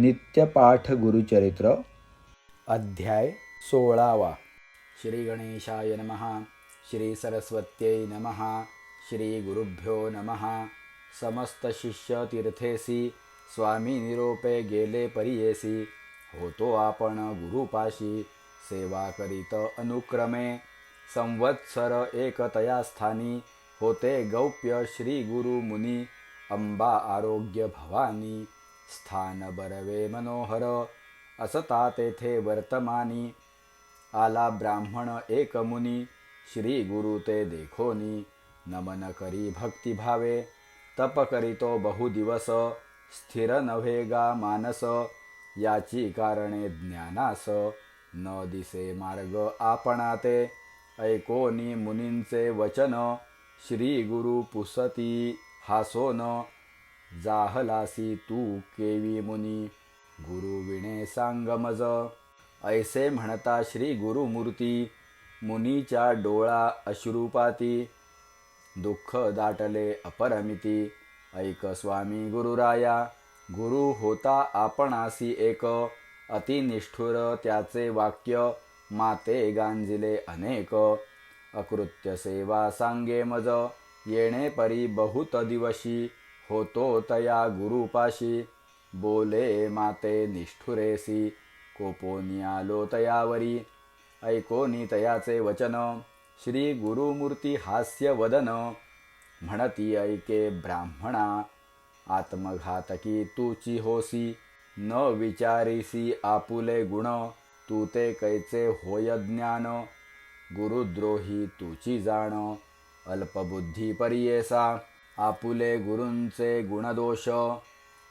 नित्यपाठ गुरुचरित्र अध्याय सोळावा. श्री गणेशाय नमः. श्री सरस्वत्यै नमः. श्री गुरुभ्यो नमः. समस्त शिष्य तीर्थेसी स्वामी निरोपे गेले परियेसी होतो आपण गुरुपाशी सेवा करीत अनुक्रमे. संवत्सर एकतया स्थानी होते गौप्य श्री गुरु मुनी अंबा आरोग्य भवानी. स्थान बरवे मनोहर असता तेथे वर्तमानी। आला ब्राह्मण एक मुनी श्री गुरु ते देखोनी। नमन करी भक्तिभावे तप करीतो बहुदिवस स्थिर नव्हे गा मानस याची कारणे ज्ञानास। न दिसे मार्ग आपणा ते ऐकोनी मुनींचे वचन। श्री गुरु पुसती हासोन जाहलासी तू केवी मुनी गुरु विणे सांग मज. ऐसे म्हणता श्री गुरुमूर्ती मुनीच्या डोळा अश्रुपाती. दुःख दाटले अपरमिती ऐक स्वामी गुरुराया गुरु होता आपणासी एक. अतिनिष्ठुर त्याचे वाक्य माते गांजिले अनेक. अकृत्य सेवा सांगे मज येणे परी बहुत दिवशी. होतो तया गुरुपाशी. बोले माते निष्ठुरेसी. कोपोनी आलो तयावरी. ऐकोनी तयाचे वचन. श्री गुरुमूर्ती हास्य वदन. म्हणती ऐके ब्राह्मणा. आत्मघातकी तूची होसी. न विचारिसी आपुले गुण. तू ते कैचे होय ज्ञान. गुरुद्रोही तूची जाण. अल्पबुद्धी परियेसा. आपुले गुरूंचे गुणदोष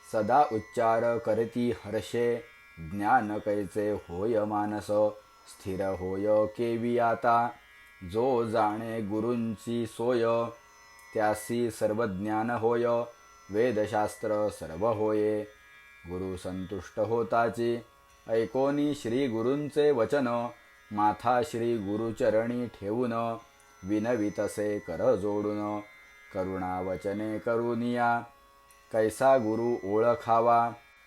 सदा उच्चार करती हर्षे ज्ञान कैचे होय मानस स्थिर होय केवी आता जो जाणे गुरूंची सोय त्यासी सर्व ज्ञान होय वेदशास्त्र सर्व होये गुरु संतुष्ट होताची ऐकोनी श्री गुरूंचे वचन माथा श्री गुरुचरणी ठेवून विनवितसे कर जोडून करुणा वचने करुनिया कैसा गुरु ओळखावा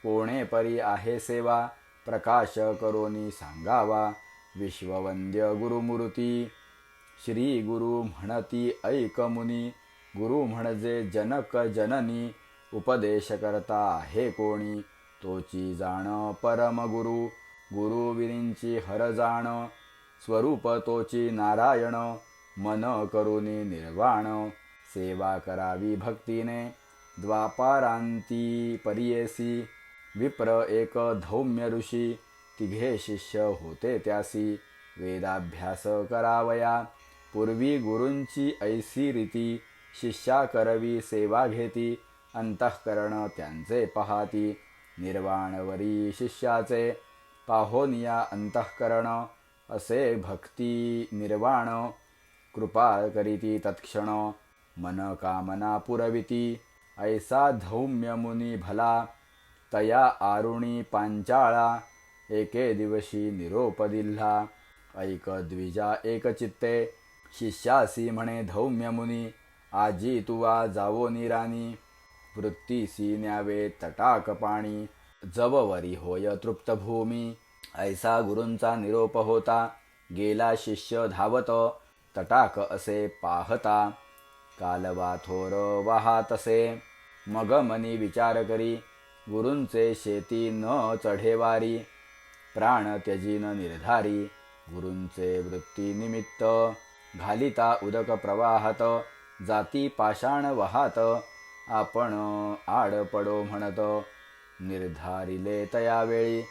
कोणे परी आहे सेवा प्रकाश करोनी सांगावा विश्ववंद्य गुरुमूर्ती श्री गुरु म्हणती ऐक मुनी गुरु म्हणजे जनक जननी उपदेश करता आहे कोणी तोची जाण परम गुरु गुरु विरींची हर जाण स्वरूप तोची नारायण मन करुनी निर्वाण सेवा करावी भक्तीने. द्वापारांती परियेसी. विप्र एक धौम्य ऋषी. तिघे शिष्य होते त्यासी. वेदाभ्यास करावया. पूर्वी गुरूंची ऐसी रीती. शिष्या करवी सेवा घेती. अंतःकरण त्यांचे पहाती. निर्वाणवरी शिष्याचे. पाहोनिया अंतःकरण. असे भक्ती निर्वाण. कृपा करीती तत्क्षण. मनकामना पुरविती ऐसा धौम्य मुनी भला तया आरुणी पांचाळा एके दिवशी निरोप दिल्हा ऐक द्विजा एकचित्ते शिष्यासी म्हणे धौम्य मुनी आजी तुवा जावो निरानी। वृत्तीसी न्यावे तटाक पाणी जववरी होय तृप्तभूमी। ऐसा गुरूंचा निरोप होता गेला शिष्य धावत तटाक असे पाहता। कालवा थोर वाहातसे मग मनी विचार करी गुरूंचे शेती न चढेवारी प्राण त्यजीन निर्धारी गुरूंचे वृत्ती निमित्त. घालिता उदक प्रवाहात जाती पाषाण वाहात. आपण आड पडो म्हणत निर्धारिले तयावेळी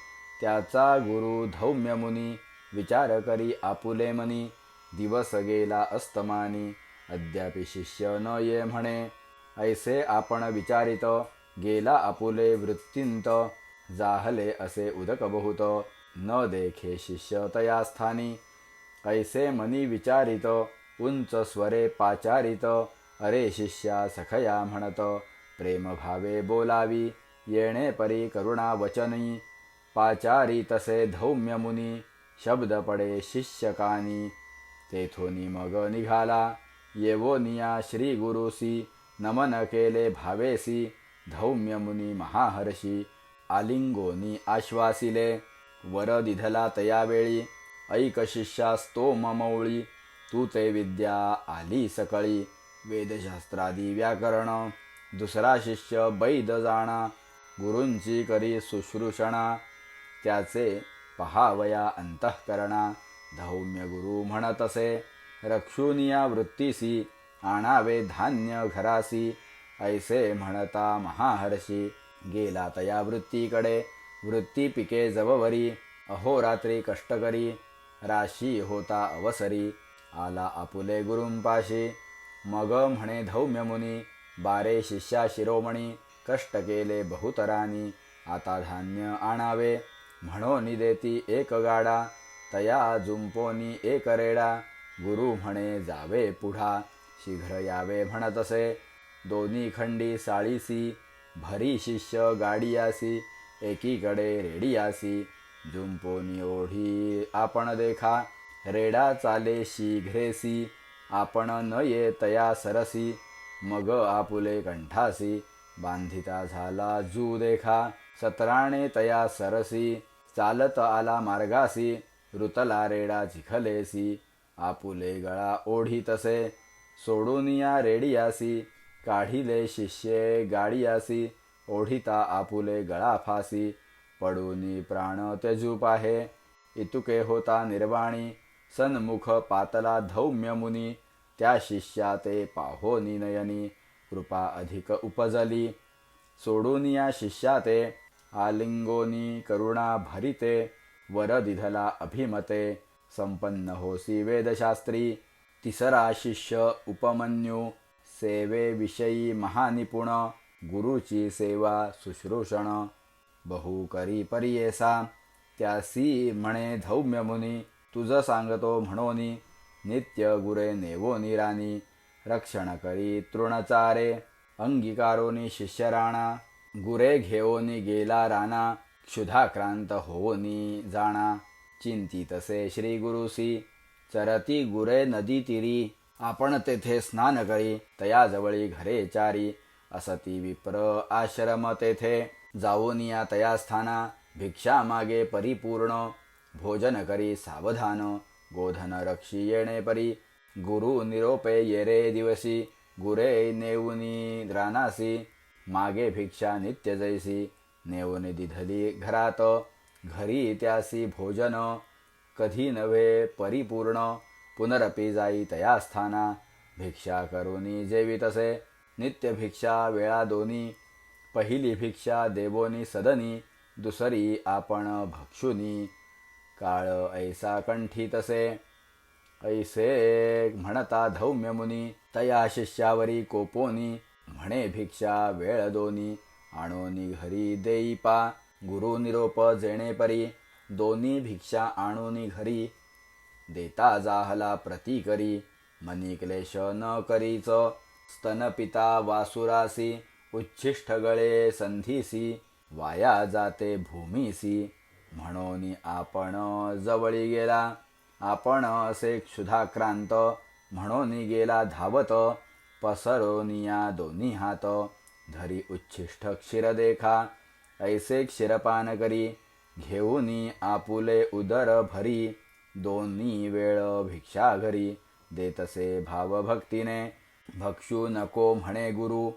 त्याचा गुरु धौम्य मुनी विचार करी आपुले मनी. दिवस गेला अस्तमानी. अद्यापि शिष्य न ये म्हणे. ऐसे आपण विचारित गेला आपुले वृत्तींत जाहले असे उदक बहुत न देखे शिष्य तया स्थानी. ऐसे मनी विचारित उंच स्वरे पाचारित. अरे शिष्या सखया म्हणत प्रेमभावे बोलावी येणे परी करुणा वचनी. पाचारी तसे धौम्य मुनी शब्द पडे शिष्यकानी तेथोनी मग निघाला. येवोनिया श्री गुरुसी नमन केले भावेसी धौम्य मुनी महाहर्षी आलिंगोनी आश्वासिले वर दिधला तयावेळी ऐक शिष्यास्तो ममौळी तू ते विद्या आली सकळी वेदशास्त्रादी व्याकरण दुसरा शिष्य बैद जाणा गुरूंची करी शुश्रूषणा त्याचे पहावया अंतःकरणा धौम्य गुरु म्हणतसे रक्षुनिया वृत्तीसी आणावे धान्य घरासी ऐसे म्हणता महाहर्षी गेला तया वृत्तीकडे. वृत्ती पिके जववरी अहोरात्री कष्टकरी राशी होता अवसरी आला आपुले गुरुंपाशी मग म्हणे धौम्य मुनी बारे शिष्या शिरोमणी कष्ट केले बहुतरानी आता धान्य आणावे. म्हणो देती एक गाडा तया जुंपोनी एक रेडा गुरु म्हणे जावे पुढा. शीघ्र यावे म्हणत असे. दोन्ही खंडी साळीसी भरी शिष्य गाडियासी एकीकडे रेडियासी झुंपोनी ओढी आपण देखा रेडा चाले शीघ्रेसी. आपण न ये तया सरसी मग आपुले कंठासी. बांधिता झाला जू देखा सतराणे तया सरसी. चालत आला मार्गासी ऋतला रेडा चिखलेसी. आपुले गळा ओढी तसे सोडून या रेडियासी काढिले शिष्ये गाडियासी ओढिता आपुले गळा फासी पडूनी प्राण त्यजू पाहे इतुके होता निर्वाणी सन्मुख पातला धौम्य मुनी त्या शिष्या ते पाहो नयनी कृपा अधिक उपजली सोडून या शिष्या ते आलिंगोनी करुणा भरिते वर दिधला अभिमते संपन्न होसी वेदशास्त्री। तिसरा शिष्य उपमन्यू सेवेविषयी महानिपुण। गुरुची सेवा शुश्रूषण। बहु करी परियेसा। त्यासी म्हणे धौम्य मुनी सांगतो म्हणोनी। नित्य गुरे नेवो निराणी रक्षण करी तृणचारे। अंगीकारोनी शिष्यराणा। गुरे घेओनी गेला राणा। क्षुधाक्रांत होनी जाणा। चिंतितसे श्री गुरुसी चरती गुरे नदी तिरी आपण तेथे स्नान करी तयाजवळी घरे चारी. असती विप्र आश्रम तेथे जाऊन या तया स्थाना भिक्षा मागे परिपूर्ण. भोजन करी सावधान गोधन रक्षी येणे परी. गुरु निरोपे येरे दिवसी गुरे नेऊनी रानासी मागे भिक्षा नित्य जैसी नेऊनी दिधली घरात. घरी त्यासी भोजन कधी नव्हे परिपूर्ण पुनरपी जाई तया स्थाना भिक्षा करुनी जेवितसे नित्य भिक्षा वेळा दोनी पहिली भिक्षा देवोनी सदनी दुसरी आपण भक्षुनी काळ ऐसा कंठी तसे. ऐसे म्हणता धौम्य मुनी तया शिष्यावरी कोपोनी म्हणे भिक्षा वेळ दोनी आणोनी घरी देईपा गुरु निरोप जेणे परी दोन्ही भिक्षा आणून घरी. देता जाहला प्रती करी मनी क्लेश न करीच. स्तनपिता वासुरासी उच्छिष्ट गळे संधीसी वाया जाते भूमीसी. म्हणून आपण जवळी गेला आपण असे क्षुधाक्रांत. म्हणून गेला धावत पसरोनिया दोन्ही हात. धरी उच्छिष्ट क्षीर देखा ऐसे क्षीरपान करी घेऊनी आपुले उदर भरी दोन्ही वेळ भिक्षा घरी देतसे भावभक्तीने. भक्षू नको म्हणे गुरु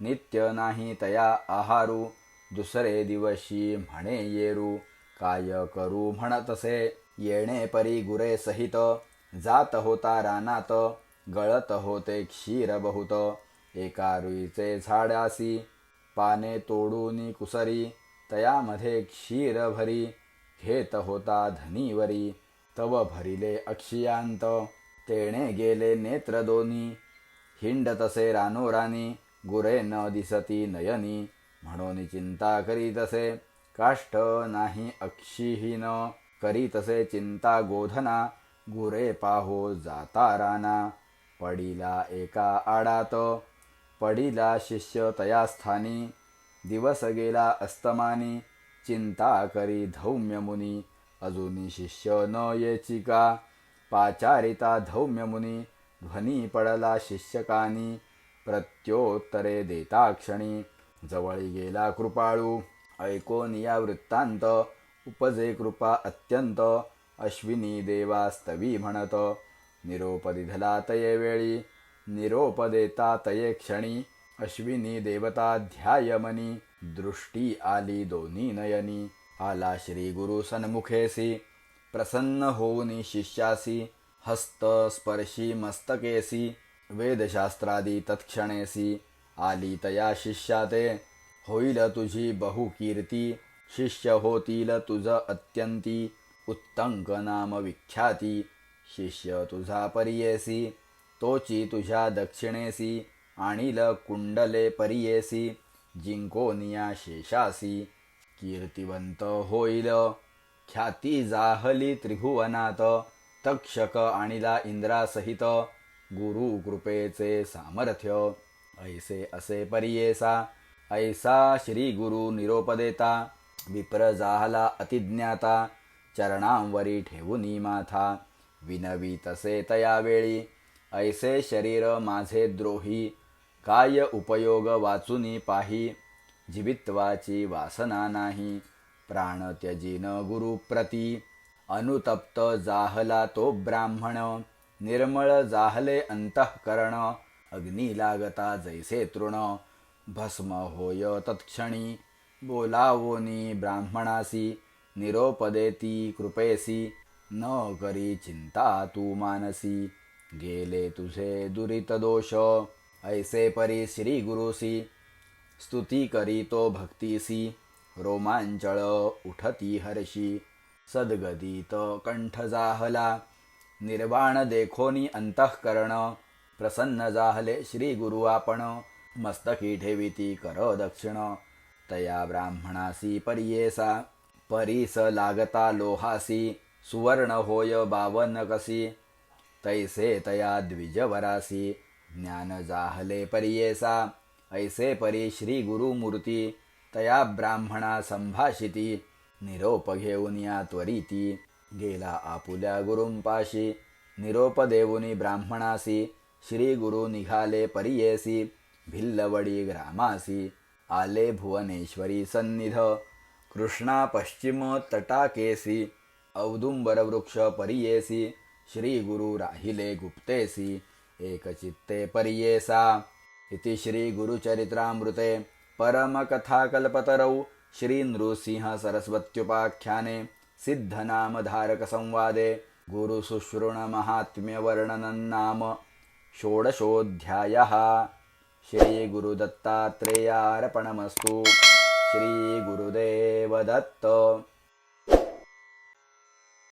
नित्य नाही तया आहारू दुसरे दिवशी म्हणे येरू काय करू म्हणतसे. येणे परी गुरे सहित जात होता रानात गळत होते क्षीर बहुत एका रुईचे झाडासी पाने तोडून कुसरी तयामध्ये क्षीर भरी घेत होता धनीवरी. तव भरिले अक्षियांत तेणे गेले नेत्र दोनी. हिंड तसे रानोरानी गुरे न दिसती नयनी. म्हणून चिंता करीतसे काष्ट नाही अक्षीहीन. करीतसे चिंता गोधना गुरे पाहो जाता राना. पडिला एका आडात पडिला शिष्य तया स्थानी दिवस गेला अस्तमानी चिंता करी धौम्य मुनी अजूनी शिष्य न येची का पाचारिता धौम्य मुनी ध्वनी पडला शिष्यकानी प्रत्योत्तरे देता क्षणी जवळी गेला कृपाळू ऐकोन या वृत्तांत उपजे कृपा अत्यंत अश्विनी देवास्तवी म्हणत निरोप तये वेळी निरोपदेता तये क्षणी अश्विनी देवता ध्यायमनी दृष्टी आली दोन्ही नयनी आला श्री गुरु सन्मुखेसी प्रसन्न होऊनी शिष्यासी हस्त स्पर्शी मस्तकेसी वेदशास्त्रादी तत्क्षणेसी आली तया शिष्याते होईल तुझी बहुकीर्ती शिष्य होतील तुझ अत्यंती उत्तंक नाम विख्याती शिष्य तुझा परियेसी तोची तुझ्या दक्षिणेसी आणिल कुंडले परियेसी जिंकोनिया शेषासी कीर्तिवंत होईल. ख्याती जाहली त्रिभुवनात तक्षक आणिला इंद्रासहित गुरु कृपेचे सामर्थ्य ऐसे असे परियेसा ऐसा श्री गुरु निरोपदेता विप्रजाहला विप्र जाहला अतिज्ञाता चरणांवरी ठेवूनी माथा विनवी तसे तया वेळी ऐसे शरीर माझे द्रोही काय उपयोग वाचुनी पाही? जीवित्वाची वासना नाही प्राण त्यजीन गुरुप्रती. अनुतप्त जाहला तो ब्राह्मण निर्मळ जाहले अंतःकरण. अग्नी लागता जैसे तृण भस्म होय तत्क्षणी. बोलावोनी ब्राह्मणासी निरोपदेती कृपेसी. न करी चिंता तू मानसी. गेले तुझे दुरित दोष. ऐसे परी श्री गुरुसी स्तुती करीतो भक्तीसी रोमांचळ उठती हर्षी. सद्गदित कंठ जाहला. निर्वाण देखोनी अंतःकरण. प्रसन्न जाहले श्री गुरु आपण. मस्तकी ठेविती कर दक्षिण. तया ब्राह्मणासी परियेसा. परीस लागता लोहासी. सुवर्ण होय बावन कसी. तैसे तया द्विजवरासी। ज्ञान जाहले परियेसा। ऐसे परी श्री गुरुमूर्ती तया ब्राह्मणा संभाषिती निरोप घेऊन या त्वरिती। गेला आपुल्या गुरुंपाशी निरोप देऊनी ब्राह्मणासी। श्री गुरु निघाले परियेसी। भिल्लवडी ग्रामासी। आले भुवनेश्वरी सन्निध। कृष्णा पश्चिम तटाकेसी। औदुंबर वृक्ष परियेसी। श्री गुरु राहिले गुप्तेसी एकचित्ते परियेसा इति श्री गुरुचरित्रामृते परमकथाकल्पतरौ श्री नृसिंह सरस्वत्युपाख्याने सिद्धनामधारकसंवादे गुरुशुश्रुणमाहात्म्यवर्णनं नाम षोडशोऽध्यायः श्रीगुरुदत्तात्रेयार्पणमस्तु श्रीगुरुदेवदत्त